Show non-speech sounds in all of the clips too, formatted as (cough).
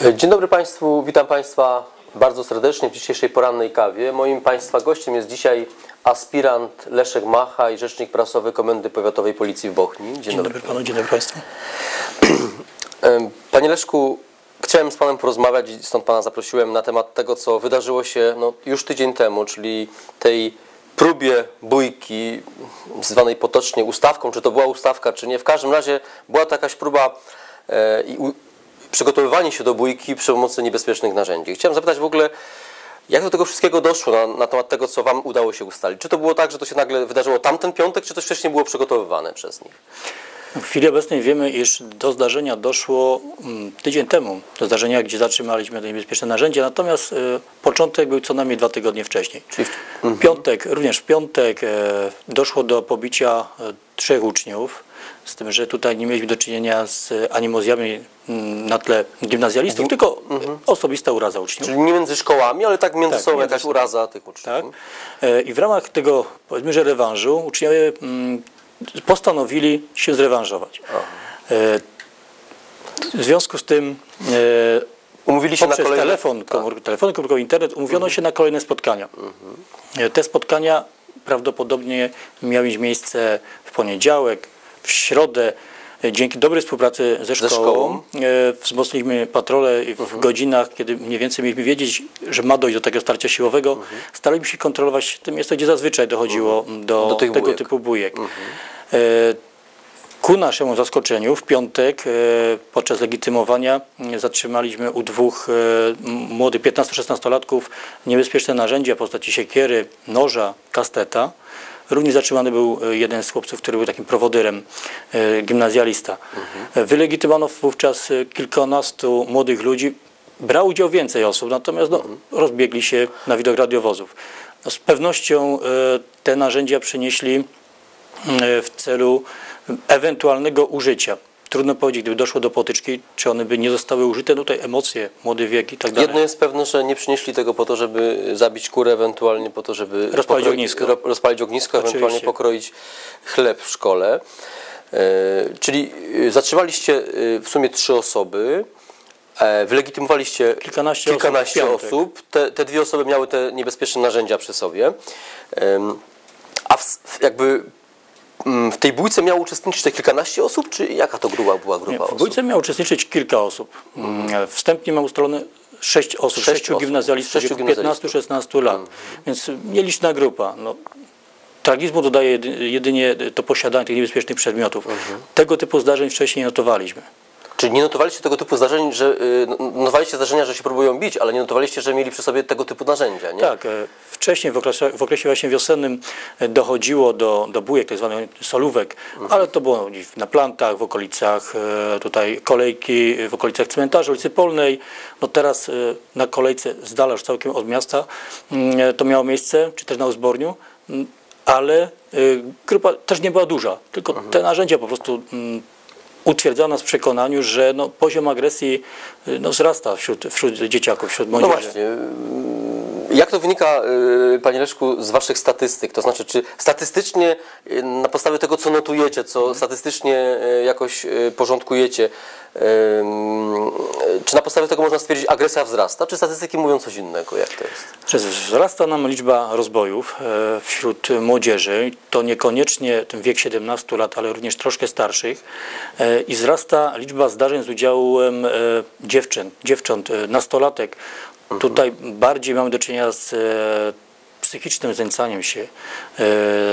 Dzień dobry Państwu, witam Państwa bardzo serdecznie w dzisiejszej porannej kawie. Moim Państwa gościem jest dzisiaj aspirant Leszek Macha i rzecznik prasowy Komendy Powiatowej Policji w Bochni. Dzień, Dzień dobry panu, dzień dobry państwu. (clears throat) Panie Leszku, chciałem z Panem porozmawiać i stąd Pana zaprosiłem na temat tego, co wydarzyło się no, już tydzień temu, czyli tej próbie bójki zwanej potocznie ustawką, czy to była ustawka, czy nie. W każdym razie była to jakaś próba e, i przygotowywanie się do bójki przy pomocy niebezpiecznych narzędzi. Chciałem zapytać w ogóle, jak do tego wszystkiego doszło na, na temat tego, co Wam udało się ustalić? Czy to było tak, że to się nagle wydarzyło tamten piątek, czy to wcześniej było przygotowywane przez nich? W chwili obecnej wiemy, iż do zdarzenia doszło mm, tydzień temu, do zdarzenia, gdzie zatrzymaliśmy to niebezpieczne narzędzie, natomiast e, początek był co najmniej dwa tygodnie wcześniej. W, Piątek, również w piątek e, doszło do pobicia e, trzech uczniów, z tym, że tutaj nie mieliśmy do czynienia z animozjami mm, na tle gimnazjalistów, tylko osobista uraza uczniów. czyli nie między szkołami, ale tak między Tak, sobą między jakaś uraza tych uczniów. Tak? I w ramach tego, powiedzmy, że rewanżu uczniowie mm, postanowili się zrewanżować. E, W związku z tym e, Umówili się na kolejne... telefon, komór, telefon komórkowy, internet umówiono się na kolejne spotkania. E, Te spotkania prawdopodobnie miały mieć miejsce w poniedziałek, w środę. E, Dzięki dobrej współpracy ze szkołą, szkołą. e, wzmocniliśmy patrole i w godzinach, kiedy mniej więcej mieliśmy wiedzieć, że ma dojść do tego starcia siłowego, staraliśmy się kontrolować to miejsce, gdzie zazwyczaj dochodziło do, Do tych tego bójek. typu bójek. E, Ku naszemu zaskoczeniu w piątek podczas legitymowania e, zatrzymaliśmy u dwóch młodych 15-16-latków niebezpieczne narzędzia w postaci siekiery, noża, kasteta. Również zatrzymany był e, jeden z chłopców, który był takim prowodyrem, e, gimnazjalista. E, Wylegitymowano wówczas kilkunastu młodych ludzi. Brał udział więcej osób, natomiast no, rozbiegli się na widok radiowozów. No, z pewnością te narzędzia przynieśli w celu ewentualnego użycia. Trudno powiedzieć, gdyby doszło do potyczki, czy one by nie zostały użyte. No tutaj emocje, młody wiek i tak dalej. Jedno jest pewne, że nie przynieśli tego po to, żeby zabić kurę, ewentualnie po to, żeby Rozpalić ognisko. ro- rozpalić ognisko Oczywiście. ewentualnie pokroić chleb w szkole. E, czyli e, zatrzymaliście e, w sumie trzy osoby, wylegitymowaliście Kilkanaście osób kilkanaście piątek. osób. Te, te dwie osoby miały te niebezpieczne narzędzia przy sobie. A w, jakby w tej bójce miało uczestniczyć te kilkanaście osób, czy jaka to grupa była grupa Nie, w bójce miało uczestniczyć kilka osób. Mm, Wstępnie ma ustalone sześć osób, Sześć sześciu osób. gimnazjalistów Sześciu wieku 15-16 lat. Więc nieliczna grupa. No, tragizmu dodaje jedy- jedynie to posiadanie tych niebezpiecznych przedmiotów. Tego typu zdarzeń wcześniej nie notowaliśmy. Czyli nie notowaliście tego typu zdarzeń, że y, no- notowaliście zdarzenia, że się próbują bić, ale nie notowaliście, że mieli przy sobie tego typu narzędzia, nie? Tak, e, wcześniej w okresie, w okresie właśnie wiosennym e, dochodziło do, do bujek, tak zwanych solówek, ale to było na plantach, w okolicach e, tutaj kolejki, w okolicach cmentarza, ulicy Polnej. No teraz na kolejce z dala już całkiem od miasta mm, to miało miejsce, czy też na uzborniu, mm, ale grupa też nie była duża, tylko te narzędzia po prostu mm, utwierdzało nas w przekonaniu, że no, poziom agresji e, no, wzrasta wśród, wśród dzieciaków, wśród No młodzieży. właśnie. Jak to wynika, y, Panie Leszku, z Waszych statystyk? To znaczy, czy statystycznie, y, na podstawie tego, co notujecie, co Mhm. statystycznie y, jakoś porządkujecie, czy na podstawie tego można stwierdzić, agresja wzrasta, czy statystyki mówią coś innego? Jak to jest? Wzrasta nam liczba rozbojów e, wśród młodzieży, to niekoniecznie ten wiek 17 lat, ale również troszkę starszych e, i wzrasta liczba zdarzeń z udziałem e, dziewczyn, dziewcząt, e, nastolatek. Tutaj bardziej mamy do czynienia z e, psychicznym znęcaniem się, e,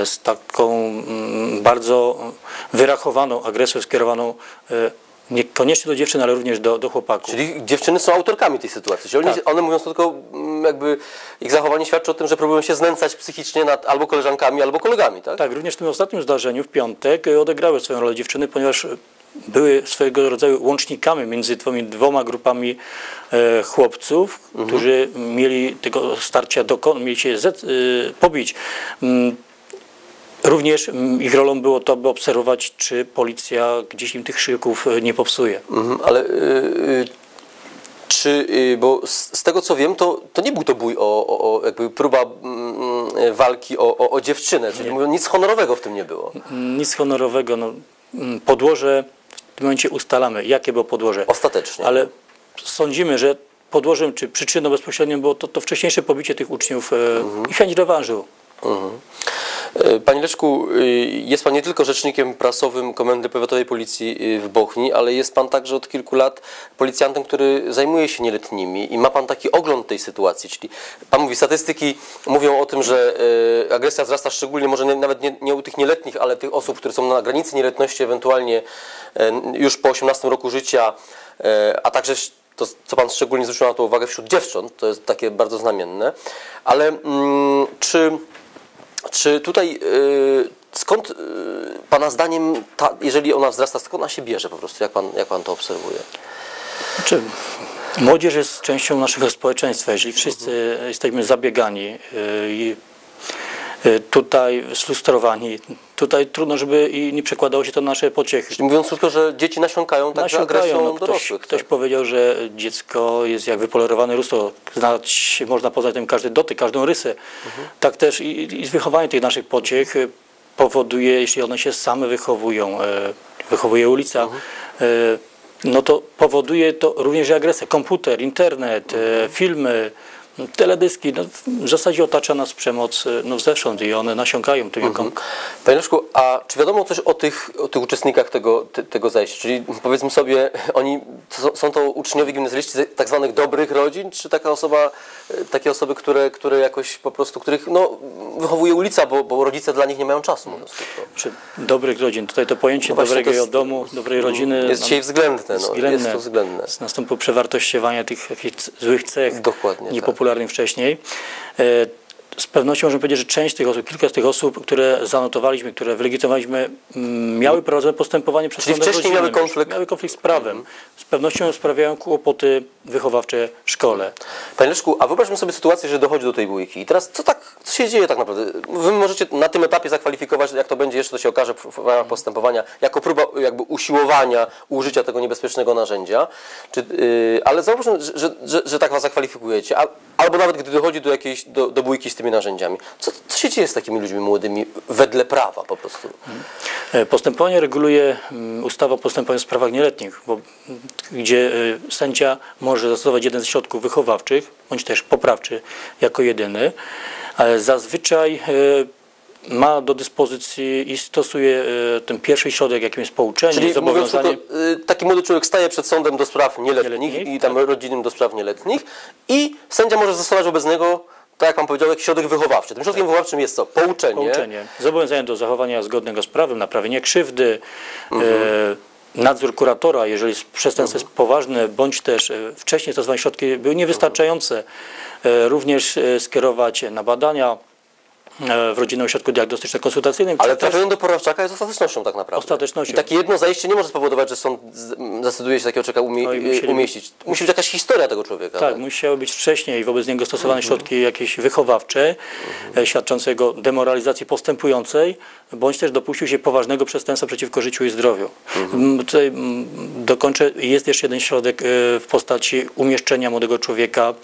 z taką mm, bardzo wyrachowaną agresją skierowaną e, niekoniecznie do dziewczyn, ale również do, do chłopaków. Czyli dziewczyny są autorkami tej sytuacji. Czyli Tak. one mówiąc to tylko, mm, jakby ich zachowanie świadczy o tym, że próbują się znęcać psychicznie nad albo koleżankami, albo kolegami, tak? Tak, również w tym ostatnim zdarzeniu w piątek odegrały swoją rolę dziewczyny, ponieważ były swojego rodzaju łącznikami między tymi dwoma grupami e, chłopców, którzy mieli tego starcia dokon, mieli się e, pobić. Mm, Również mm, ich rolą było to, by obserwować, czy policja gdzieś im tych szyków e, nie popsuje. Mhm, ale czy, bo z, z tego co wiem, to, to nie był to bój o, o, o jakby próba mm, walki o, o, o dziewczynę, czyli mówią, nic honorowego w tym nie było. Nic honorowego. No, podłoże w tym momencie ustalamy, jakie było podłoże. Ostatecznie. Ale sądzimy, że podłożem czy przyczyną bezpośrednią było to, to wcześniejsze pobicie tych uczniów e, i chęć rewanżu. E, Panie Leszku, y, jest Pan nie tylko rzecznikiem prasowym Komendy Powiatowej Policji y, w Bochni, ale jest Pan także od kilku lat policjantem, który zajmuje się nieletnimi i ma Pan taki ogląd tej sytuacji. Czyli Pan mówi, statystyki mówią o tym, że agresja wzrasta szczególnie może nawet nie, nie u tych nieletnich, ale tych osób, które są na granicy nieletności, ewentualnie e, już po 18 roku życia, e, a także to, co Pan szczególnie zwrócił na to uwagę wśród dziewcząt, to jest takie bardzo znamienne. Ale mm, czy czy tutaj y, skąd y, Pana zdaniem, ta, jeżeli ona wzrasta, skąd ona się bierze po prostu? Jak Pan, jak pan to obserwuje? Znaczy, młodzież jest częścią naszego społeczeństwa. Jeżeli wszyscy jesteśmy zabiegani y, i y, tutaj slustrowani, tutaj trudno, żeby i nie przekładało się to na nasze pociechy. Czyli mówiąc krótko, że dzieci nasiąkają także agresją no, ktoś, dorosłych. ktoś tak? powiedział, że dziecko jest jak wypolerowane lustro. Znać, można poznać tym każdy dotyk, każdą rysę. Mhm. Tak też i, i z wychowania tych naszych pociech y, powoduje, jeśli one się same wychowują, e, wychowuje ulica, Mhm. e, no to powoduje to również agresję. Komputer, internet, Mhm. e, filmy, teledyski, no w zasadzie otacza nas przemoc e, no zewsząd i one nasiąkają tym Mhm. Panie Leszku, a czy wiadomo coś o tych, o tych uczestnikach tego, te, tego zajścia? Czyli powiedzmy sobie, oni są, są to uczniowie gimnazjaliści tak zwanych dobrych rodzin, czy taka osoba, e, takie osoby, które, które jakoś po prostu, których no, wychowuje ulica, bo, bo rodzice dla nich nie mają czasu, krótko. Czy dobrych rodzin. Tutaj to pojęcie No dobrego jest- domu, dobrej rodziny Jest nam- dzisiaj względne, no, względne. jest to względne. Nastąpiło przewartościowanie tych jakichś złych cech, Dokładnie, tak. Niepopularnych wcześniej. Z pewnością możemy powiedzieć, że część tych osób, kilka z tych osób, które zanotowaliśmy, które wylegitymowaliśmy, mm, miały prowadzone postępowanie przed Czyli wcześniej rodzinnym. miały konflikt? Miały konflikt z prawem. Z pewnością sprawiają kłopoty wychowawcze w szkole. Panie Leszku, a wyobraźmy sobie sytuację, że dochodzi do tej bójki. I teraz co tak co się dzieje tak naprawdę? Wy możecie na tym etapie zakwalifikować, jak to będzie jeszcze, to się okaże w ramach postępowania, jako próba jakby usiłowania użycia tego niebezpiecznego narzędzia. Czy, yy, ale zauważmy, że, że, że, że tak was zakwalifikujecie. A, albo nawet gdy dochodzi do jakiejś do, do bójki z tymi narzędziami. Co, co się dzieje z takimi ludźmi młodymi wedle prawa po prostu? E, Postępowanie reguluje mm, ustawa o postępowaniu w sprawach nieletnich, bo, mm, gdzie e, sędzia może zastosować jeden z środków wychowawczych, bądź też poprawczy jako jedyny, ale zazwyczaj e, ma do dyspozycji i stosuje ten pierwszy środek, jakim jest pouczenie, Czyli zobowiązanie. y, taki młody człowiek staje przed sądem do spraw nieletnich, Nieletnich, i tam rodzinnym do spraw nieletnich i sędzia może zastosować wobec niego, tak jak pan powiedział, środek wychowawczy. Tym środkiem wychowawczym jest co? Pouczenie. Pouczenie. Zobowiązanie do zachowania zgodnego z prawem, naprawienie krzywdy, Mhm. e, nadzór kuratora, jeżeli przestępstwo Mhm. jest poważne, bądź też e, wcześniej stosowane środki były niewystarczające, e, również e, skierować na badania w rodzinnym ośrodku diagnostyczno-konsultacyjnym. Ale trafienie do porowczaka jest ostatecznością tak naprawdę. Ostatecznością. I takie jedno zajście nie może spowodować, że sąd zdecyduje się takiego człowieka umie, No musieli- umieścić. Musi być jakaś historia tego człowieka. Tak, musiały być wcześniej wobec niego stosowane Mhm. środki jakieś wychowawcze, e, świadczące jego demoralizacji postępującej, bądź też dopuścił się poważnego przestępstwa przeciwko życiu i zdrowiu. Mhm. M, Tutaj mm, dokończę, jest jeszcze jeden środek e, w postaci umieszczenia młodego człowieka e,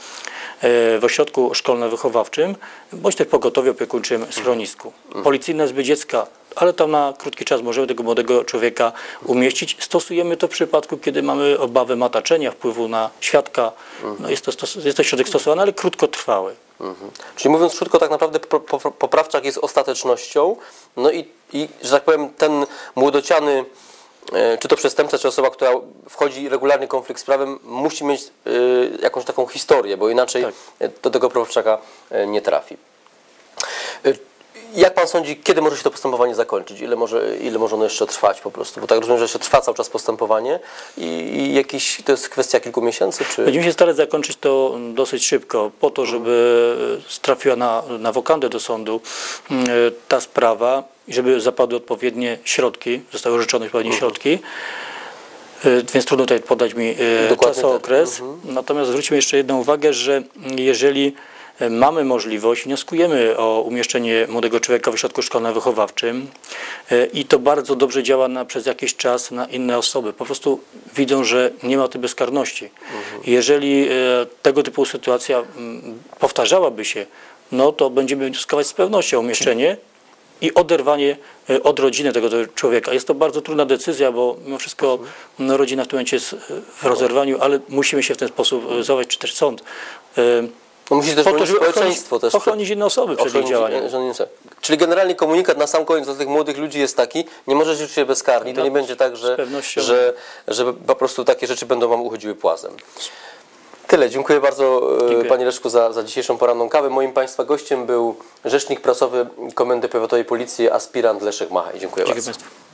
w ośrodku szkolno-wychowawczym, bądź też pogotowiu opiekuńczym schronisku. Mhm. Policyjne zbyt dziecka, ale tam na krótki czas możemy tego młodego człowieka umieścić. Stosujemy to w przypadku, kiedy mamy obawę mataczenia, wpływu na świadka. No jest, to stos- jest to środek stosowany, ale krótkotrwały. Mhm. Czyli mówiąc krótko, tak naprawdę po- po- poprawczak jest ostatecznością. No i, i że tak powiem, ten młodociany, e, czy to przestępca, czy osoba, która wchodzi w regularny konflikt z prawem, musi mieć e, jakąś taką historię, bo inaczej Tak. e, do tego poprawczaka e, nie trafi. E, Jak pan sądzi, kiedy może się to postępowanie zakończyć? Ile może, ile może ono jeszcze trwać po prostu? Bo tak rozumiem, że jeszcze trwa cały czas postępowanie i, i jakiś, to jest kwestia kilku miesięcy? Czy... Będziemy się starać zakończyć to dosyć szybko, po to, żeby trafiła na, na wokandę do sądu mm, ta sprawa i żeby zapadły odpowiednie środki, zostały orzeczone odpowiednie środki. E, Więc trudno tutaj podać mi e, Dokładnie czasookres. tak. Natomiast zwróćmy jeszcze jedną uwagę, że jeżeli e, mamy możliwość, wnioskujemy o umieszczenie młodego człowieka w ośrodku szkolno-wychowawczym i to bardzo dobrze działa na, przez jakiś czas na inne osoby. Po prostu widzą, że nie ma tej bezkarności. Jeżeli e, tego typu sytuacja mm, powtarzałaby się, no to będziemy wnioskować z pewnością o umieszczenie i oderwanie e, od rodziny tego człowieka. Jest to bardzo trudna decyzja, bo mimo wszystko no, rodzina w tym momencie jest e, w rozerwaniu, ale musimy się w ten sposób e, zachować, czy też sąd. No musi też Po to, żeby społeczeństwo ochronić, też. ochronić inne osoby przed ich działaniem. Czyli generalnie komunikat na sam koniec dla tych młodych ludzi jest taki, nie możecie czuć się bezkarni, to No, nie będzie tak, że, że, że po prostu takie rzeczy będą wam uchodziły płazem. Tyle. Dziękuję bardzo e, Dziękuję. Panie Leszku za, za dzisiejszą poranną kawę. Moim Państwa gościem był rzecznik prasowy Komendy Powiatowej Policji, aspirant Leszek Machaj. Dziękuję Dziękuję bardzo. Państwu.